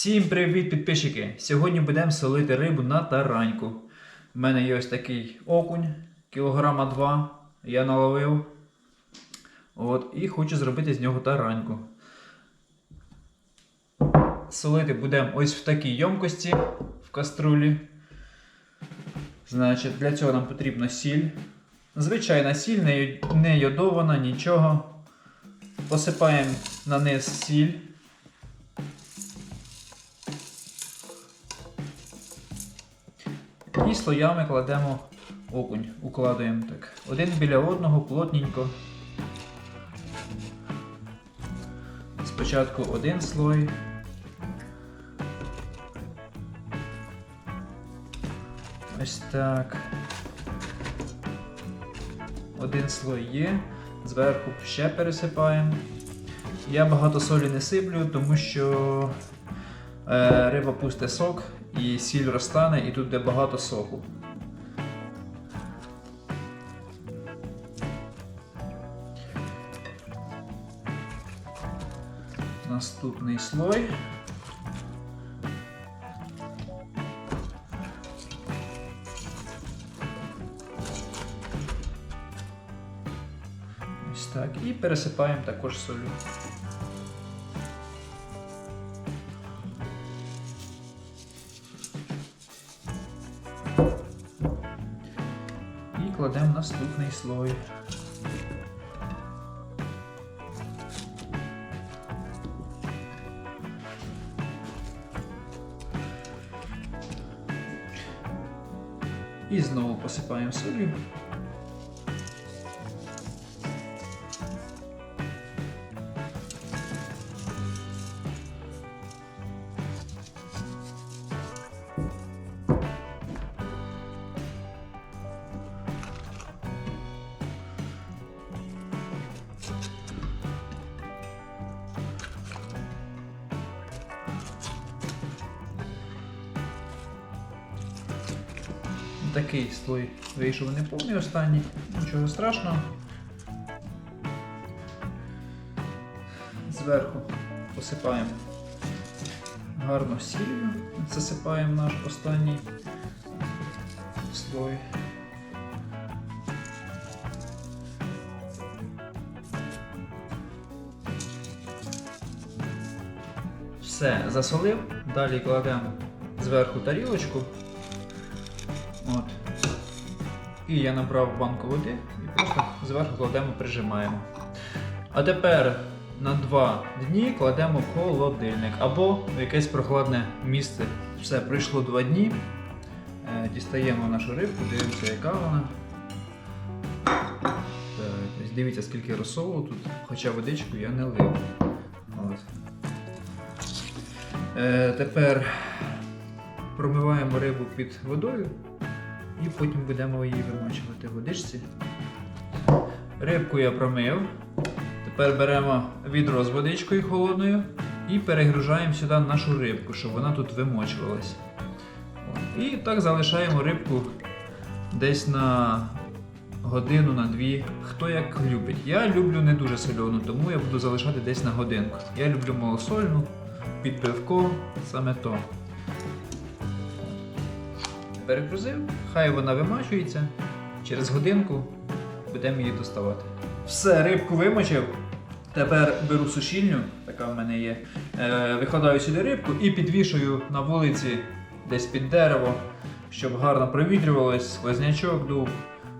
Всім привіт, підписчики! Сьогодні будемо солити рибу на тараньку. У мене є ось такий окунь, кілограма 2. Я наловив. От, і хочу зробити з нього тараньку. Солити будемо ось в такій ємкості в каструлі. Значить, для цього нам потрібна сіль. Звичайна сіль, не йодована, нічого. Посипаємо на низ сіль. І слоями кладемо окунь. Укладуємо так. Один біля одного, плотненько. Спочатку один слой. Ось так. Один слой є. Зверху ще пересипаємо. Я багато солі не сиплю, тому що е, риба пусте сок і сіль розтане, і тут де багато соку. Наступний слой. Ось так. І пересипаємо також солю. Кладемо наступний слой. І знову посипаємо солью. Такий слой вийшов не повний останній, нічого страшного. Зверху посипаємо гарно сіллю, засипаємо наш останній слой. Все, засолив, далі кладемо зверху тарілочку. От. І я набрав банку води і просто зверху кладемо, прижимаємо. А тепер на 2 дні кладемо холодильник або в якесь прохладне місце. Все, пройшло 2 дні. Е, Дістаємо нашу рибку, дивимося, яка вона. Так, дивіться, скільки розсолу тут, хоча водичку я не лив. От. Е, тепер промиваємо рибу під водою і потім будемо її вимочувати в водичці. Рибку я промив. Тепер беремо відро з водичкою холодною і перегружаємо сюди нашу рибку, щоб вона тут вимочувалась. І так залишаємо рибку десь на годину, на дві. Хто як любить. Я люблю не дуже соляну, тому я буду залишати десь на годинку. Я люблю малосольну, під пивко, саме то перегрузив, хай вона вимачується. Через годинку будемо її доставати. Все, рибку вимочив. Тепер беру сушільню, така в мене є. Е, викладаю сюди рибку і підвішую на вулиці десь під дерево, щоб гарно провітрювалось, сквознячок дув.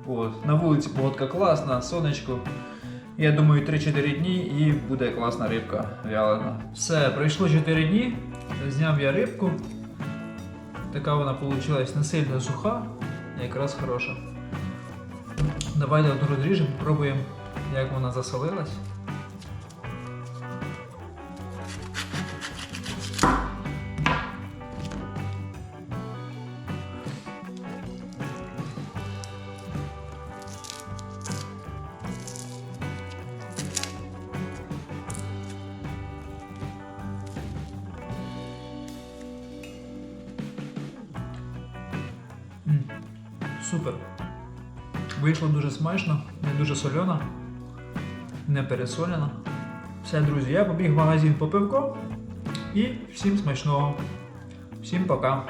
От. На вулиці погодка класна, сонечко. Я думаю, 3-4 дні і буде класна рибка вялена. Все, пройшло 4 дні. Зняв я рибку. Така вона вийшла не сильно суха, якраз хороша. Давайте одну розріжемо, попробуємо, як вона засолилась. Супер. Вийшло дуже смачно, не дуже сольона, не пересолена. Все, друзі, я побіг в магазин по пивко. І всім смачного. Всім пока.